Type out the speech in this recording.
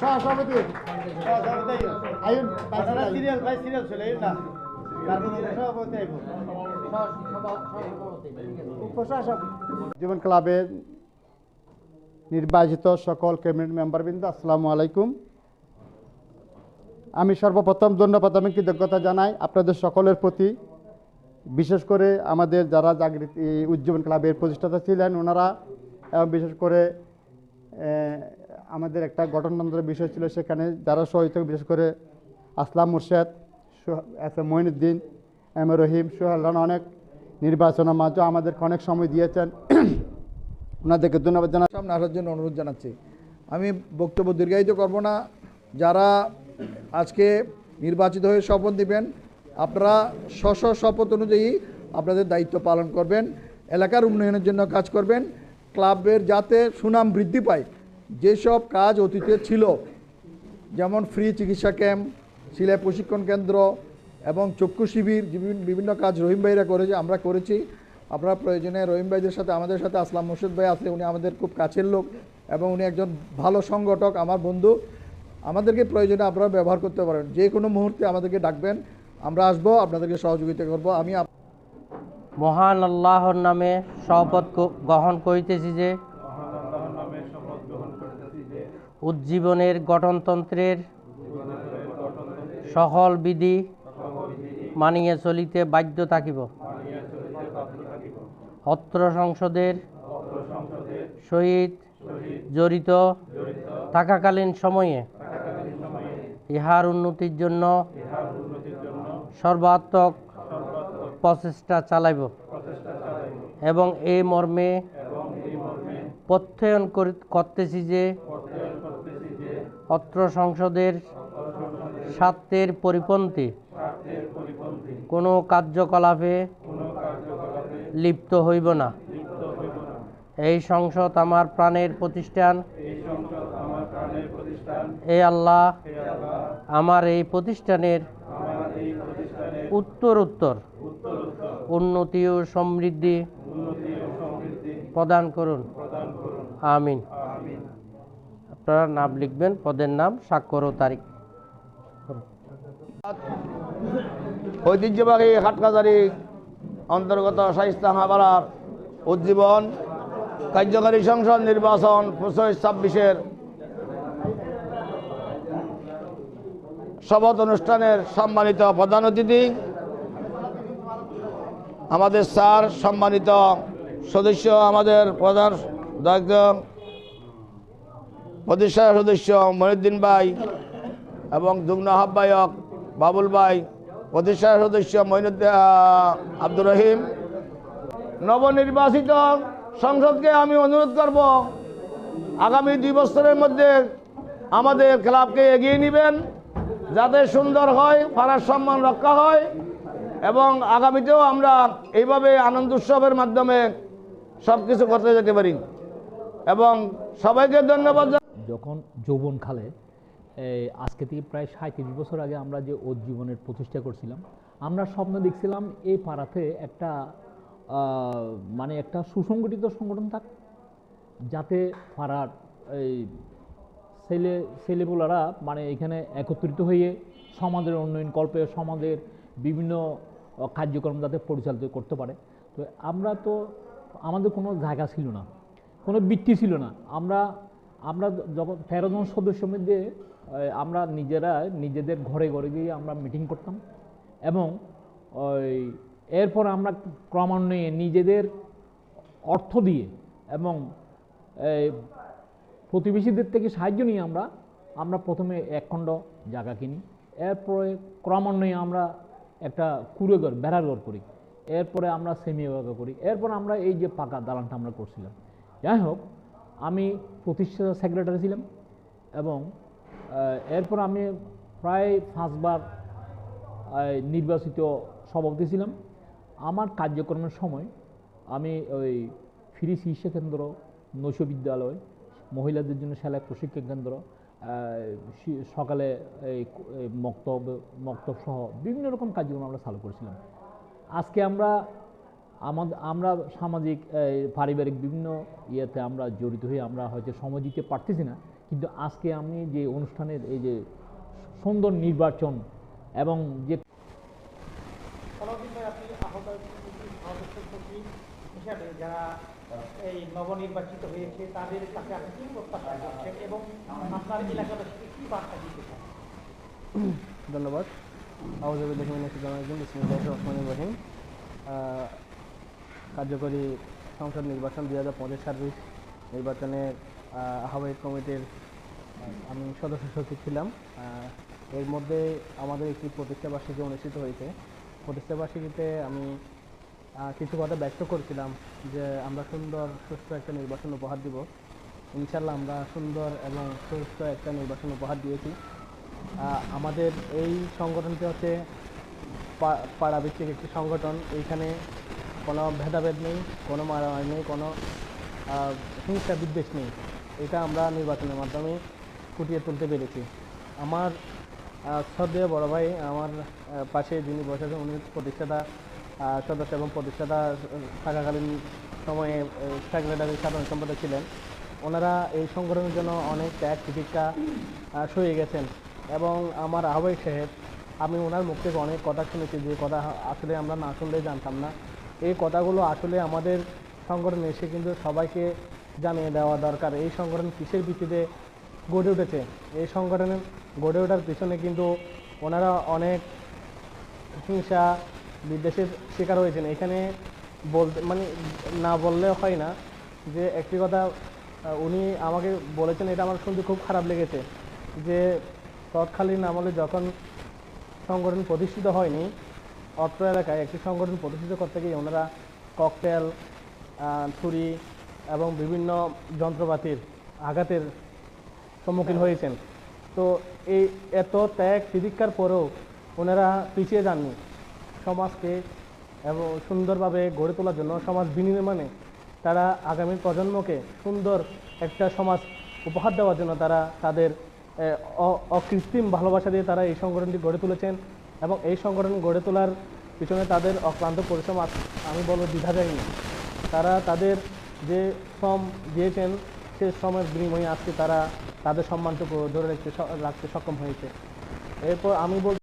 সহসভাপতি আইন সিরিয়াল ভাই সিরিয়াল চলে না সভাপতি জীবন ক্লাবের নির্বাচিত সকল ক্যাবিনেট মেম্বারবৃন্দ আসসালামু আলাইকুম। আমি সর্বপ্রথম ধন্যবাদ এবং কৃতজ্ঞতা জানাই আপনাদের সকলের প্রতি। বিশেষ করে আমাদের যারা জাগৃতি উজ্জীবন ক্লাবের প্রতিষ্ঠাতা ছিলেন ওনারা এবং বিশেষ করে আমাদের একটা গঠনতন্ত্রের বিষয় ছিল সেখানে যারা সহিত বিশেষ করে Aslam Murshed S M Moinuddin M A Rahim, Sohel Rana অনেক নির্বাচনের মাঝে আমাদেরকে অনেক সময় দিয়েছেন। ওনাদেরকে ধন্যবাদ জানাই সামনে আসার জন্য অনুরোধ জানাচ্ছি। আমি বক্তব্য দীর্ঘায়িত করব না। যারা আজকে নির্বাচিত হয়ে শপথ দিবেন আপনারা স্ব শপথ অনুযায়ী আপনাদের দায়িত্ব পালন করবেন। এলাকার উন্নয়নের জন্য কাজ করবেন। ক্লাবের যাতে সুনাম বৃদ্ধি পায় যেসব কাজ অতীতে ছিল, যেমন ফ্রি চিকিৎসা ক্যাম্প সিলাই প্রশিক্ষণ কেন্দ্র এবং চক্ষু শিবির বিভিন্ন- কাজ রহিম ভাইরা করেছে, আমরা করেছি। আপনারা প্রয়োজনে রহিম ভাইদের সাথে, আমাদের সাথে আসলাম। মুর্শিদ ভাই আছে, উনি আমাদের খুব কাছের লোক এবং উনি একজন ভালো সংগঠক, আমার বন্ধু। আমাদেরকে প্রয়োজনে আপনারা ব্যবহার করতে পারেন। যে কোনো মুহূর্তে আমাদেরকে ডাকবেন, আমরা আসব, আপনাদেরকে সহযোগিতা করব। আমি মহান আল্লাহর নামে শপথ গ্রহণ করিতেছি যে উজ্জীবনের গঠনতন্ত্রের সকল বিধি মানিয়ে চলিতে বাধ্য থাকিব। অত্র সংসদের সহিত জড়িত থাকাকালীন সময়ে ইহার উন্নতির জন্য সর্বাত্মক প্রচেষ্টা চালাইব এবং এই মর্মে প্রত্যয়ন করি- করতেছি যে অত্র সংসদের স্বার্থের পরিপন্থী। কোনো কার্যকলাপে লিপ্ত হইব না। এই সংসদ আমার প্রাণের প্রতিষ্ঠান। এ আল্লাহ আমার এই প্রতিষ্ঠানের উত্তর উত্তর উন্নতি ও সমৃদ্ধি প্রদান করুন। আমিন। আপনারা নাম লিখবেন, পদের নাম, স্বাক্ষর ও তারিখ। ঐতিহ্যবাহী হাটকাজারি অন্তর্গত শাইস্তা হাবালার উজ্জীবন কার্যকারী সংসদ নির্বাচন পঁচিশ ছাব্বিশের শপথ অনুষ্ঠানের সম্মানিত প্রধান অতিথি, আমাদের স্যার, সম্মানিত সদস্য, আমাদের প্রধান দায়িত্ব প্রতিষ্ঠা সদস্য মহিউদ্দিন ভাই এবং যুগ্ম আহ্বায়ক বাবুল ভাই, প্রতিষ্ঠা সদস্য মঈনুদ্দিন আব্দুর রহিম নবনির্বাচিত সংসদকে আমি অনুরোধ করব, আগামী দুই বছরের মধ্যে আমাদের ক্লাবকে এগিয়ে নেবেন, যাতে সুন্দর হয়, পাড়ার সম্মান রক্ষা হয়, এবং আগামীতেও আমরা এইভাবে আনন্দ উৎসবের মাধ্যমে সব কিছু করতে যেতে পারি এবং সবাইকে ধন্যবাদ। যখন যৌবনকালে আজকে থেকে প্রায় সাঁত্রিশ বছর আগে আমরা যে জীবনের প্রতিষ্ঠা করছিলাম, আমরা স্বপ্ন দেখছিলাম এই পাড়াতে একটা মানে একটা সুসংগঠিত সংগঠন থাক, যাতে পাড়ার এই ছেলে, ছেলেপুলারা মানে এখানে একত্রিত হয়ে সমাজের উন্নয়ন কল্পে, সমাজের বিভিন্ন কার্যক্রম যাতে পরিচালিত করতে পারে। তো আমরা তো, আমাদের কোনো জায়গা ছিল না, কোনো বৃত্তি ছিল না। আমরা আমরা যখন তেরো জন সদস্যের মধ্যে আমরা নিজেরা নিজেদের ঘরে ঘরে গিয়ে আমরা মিটিং করতাম এবং, ওই, এরপর আমরা ক্রমান্বয়ে নিজেদের অর্থ দিয়ে এবং প্রতিবেশীদের থেকে সাহায্য নিয়ে আমরা আমরা প্রথমে একখণ্ড জায়গা কিনি। এরপরে ক্রমান্বয়ে আমরা একটা কুড়ে ঘর বেড়ার ঘর করি। এরপরে আমরা সেমি বাগা করি। এরপর আমরা এই যে পাকা দালানটা আমরা করছিলাম। যাই হোক আমি প্রতিষ্ঠাতা সেক্রেটারি ছিলাম এবং এরপর আমি প্রায় পাঁচবার নির্বাচিত সভাপতি ছিলাম। আমার কার্যক্রমের সময় আমি ওই ফ্রি চিকিৎসা কেন্দ্র, নৈশ বিদ্যালয়, মহিলাদের জন্য সেলাই প্রশিক্ষণ কেন্দ্র সকালে মক্তব মক্তব সহ বিভিন্ন রকম কার্যক্রম আমরা চালু করেছিলাম। আজকে আমরা আমাদের আমরা সামাজিক পারিবারিক বিভিন্ন ইয়েতে আমরা জড়িত হয়ে আমরা হয়তো সময় দিতে পারতেছি না। কিন্তু আজকে আমি যে অনুষ্ঠানের এই যে সুন্দর নির্বাচন এবং যে হিসাবে যারা এই নবনির্বাচিত হয়েছে তাদের কাছে আপনি কি প্রত্যাশা করছেন এবং আপনার এলাকাবাসীকে কি বার্তা দিতে চান? ধন্যবাদ। রহমান রহিম। কার্যকরী সংসদ নির্বাচন দুই হাজার পঁচিশ সার্ভিস নির্বাচনের আহ, আহ্বায়ক কমিটির আমি সদস্য সচিব ছিলাম। এর মধ্যে আমাদের একটি প্রতিষ্ঠা বার্ষিকী অনুষ্ঠিত হয়েছে। প্রতিষ্ঠা বার্ষিকীতে আমি কিছু কথা ব্যক্ত করেছিলাম যে আমরা সুন্দর সুস্থ একটা নির্বাচন উপহার দিব। ইনশাল্লাহ আমরা সুন্দর এবং সুস্থ একটা নির্বাচন উপহার দিয়েছি। আমাদের এই সংগঠনটি হচ্ছে পাড়াভিত্তিক একটি সংগঠন। এইখানে কোনো ভেদাভেদ নেই, কোনো মারামারি নেই, কোনো হিংসা বিদ্বেষ নেই। এটা আমরা নির্বাচনের মাধ্যমে ফুটিয়ে তুলতে পেরেছি। আমার শ্রদ্ধেয় বড় ভাই, আমার পাশে যিনি বসেছেন উনি প্রতিষ্ঠাতা সদস্য এবং প্রতিষ্ঠাতা, থাকাকালীন সময়ে সেক্রেটারি সাধারণ সম্পাদক ছিলেন। ওনারা এই সংগঠনের জন্য অনেক ত্যাগ প্রতিষ্ঠা সয়ে গেছেন। এবং আমার আহ্বায়ক সাহেব, আমি ওনার মুখ থেকে অনেক কথা শুনেছি, যে কথা আসলে আমরা না শুনলেই জানতাম না। এই কথাগুলো আসলে আমাদের সংগঠনে এসে কিন্তু সবাইকে জানিয়ে দেওয়া দরকার। এই সংগঠন কিসের ভিত্তিতে গড়ে উঠেছে? এই সংগঠনের গড়ে ওঠার পিছনে কিন্তু ওনারা অনেক হিংসা বিদ্বেষের শিকার হয়েছেন। এখানে বলতে মানে না বললেও হয় না যে একটি কথা উনি আমাকে বলেছেন, এটা আমার শুনতে খুব খারাপ লেগেছে যে তৎকালীন আমলে যখন সংগঠন প্রতিষ্ঠিত হয়নি অত্র এলাকায় একটি সংগঠন প্রতিষ্ঠিত করতে গিয়ে ওনারা ককটেল ছুরি এবং বিভিন্ন যন্ত্রপাতির আঘাতের সম্মুখীন হয়েছেন। তো এই এত ত্যাগ তিতিক্ষার পরেও ওনারা পিছিয়ে যাননি। সমাজকে এবং সুন্দরভাবে গড়ে তোলার জন্য সমাজ বিনির্মাণে তারা আগামী প্রজন্মকে সুন্দর একটা সমাজ উপহার দেওয়ার জন্য তারা তাদের অকৃত্রিম ভালোবাসা দিয়ে তারা এই সংগঠনটি গড়ে তুলেছেন। এবং এই সংগঠন গড়ে তোলার পিছনে তাদের অক্লান্ত পরিশ্রম আমি বলব দ্বিধা যায়নি তারা তাদের যে শ্রম দিয়েছেন, সে শ্রমের বিনিময়ে আজকে তারা তাদের সম্মানটুকু ধরে রাখতে রাখতে সক্ষম হয়েছে। এরপর আমি বল